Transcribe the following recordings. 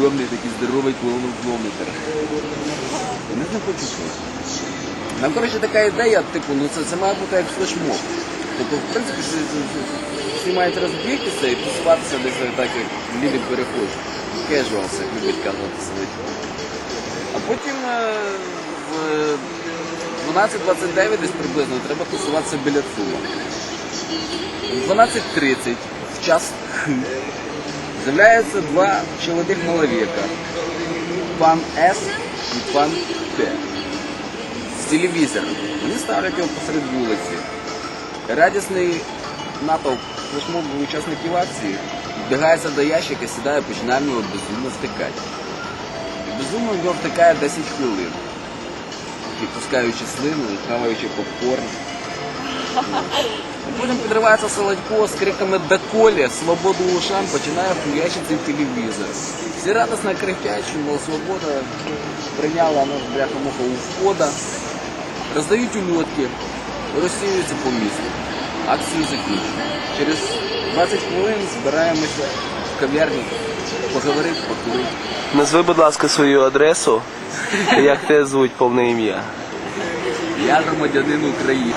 огромний такий здоровий кілометр. Вони не хочуть слухати. Нам, коротше, така ідея, типу, ну це, це має бути як флешмоб. Тобто, в принципі, всі, всі мають розбігтися і тусуватися десь так, як ліві перехожі. Casuals, як любить казати сидить. А потім е, в 12.29 десь приблизно треба тусуватися біля Цума. В 12.30 в час з'являються два чоловік маловіка. Пан С і пан Т. З телевізора. Вони ставлять його посеред вулиці. Радісний натовп флешмобних учасників акції вбігається до ящика, сідає, починає в нього безумно втикати. Безумно в нього втикає 10 хвилин, відпускаючи слину хаваючи попкорн. Потім підривається Солодько з криками «Доколі! Свободу ушам!» починає хуячити телевізор. Всі радісно кричать, що свобода прийняла нас бляха-муха у входа. Роздають ульотки, розсіюються по місту. Акцію закінчено. Через 20 хвилин збираємося в кав'ярні поговорити, покурити. Назви, будь ласка, свою адресу, як тебе звуть повне ім'я. Я громадянин України.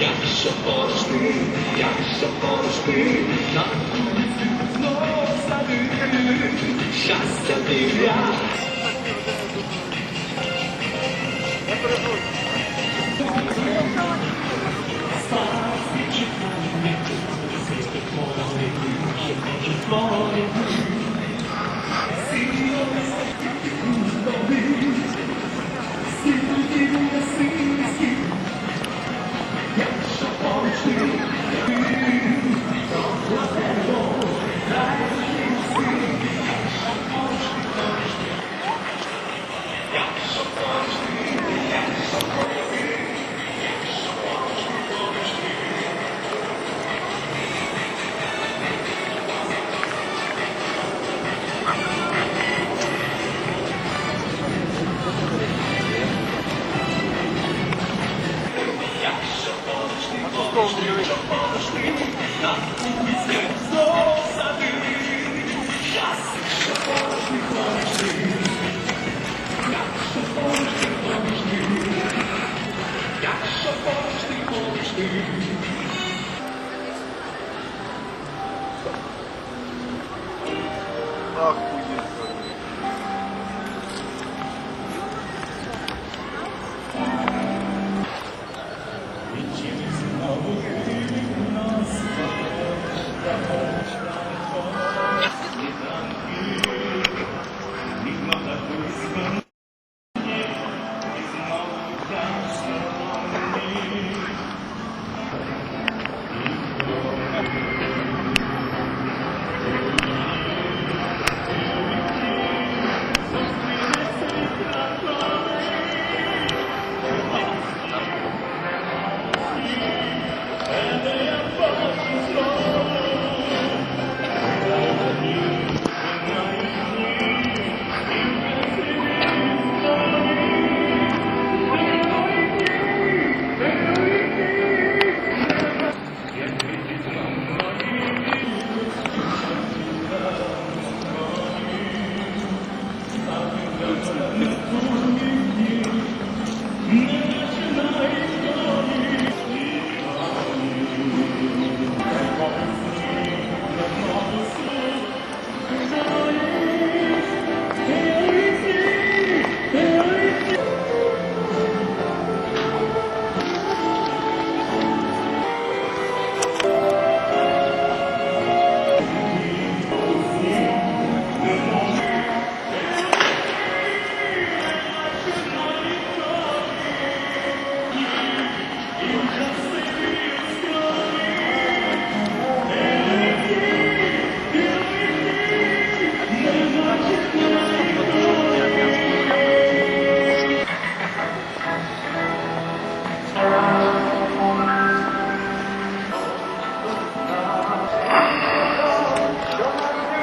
Якщо поруч ти, якщо поруч ти, на вулиці знов стати, щастя. Oh.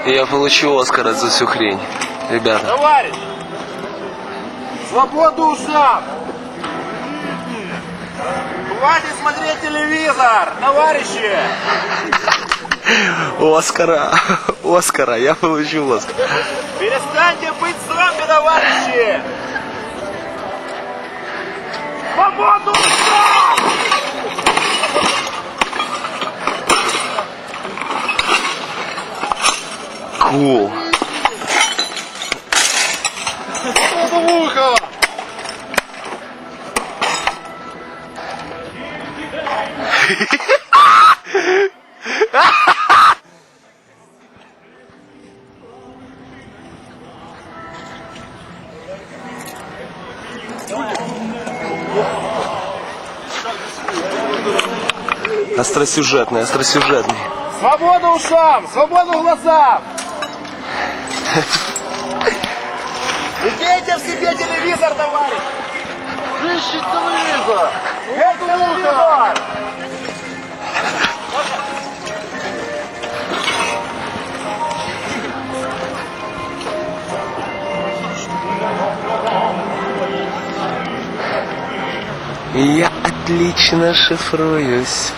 И я получу Оскара за всю хрень. Ребята. Товарищ! Свободу ушам! Хватит смотреть телевизор, товарищи! Оскара. Оскара. Я получу Оскар. Перестаньте быть зомби, товарищи! О! Бабуха! Остросюжетный, остросюжетный. Свобода ушам, свобода глазам! Идите в себе телевизор, товарищ! Ищи телевизор! Это телевизор! Я отлично шифруюсь.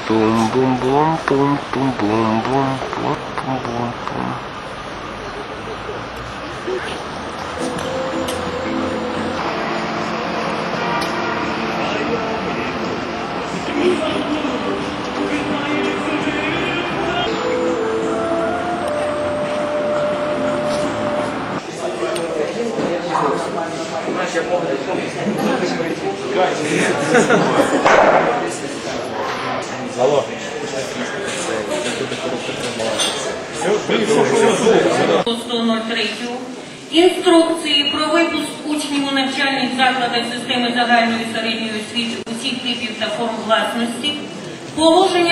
Алло. Все, 0,3. Інструкції про випуск учнів у навчальних закладах системи загальної середньої освіти усіх типів та форм власності, положення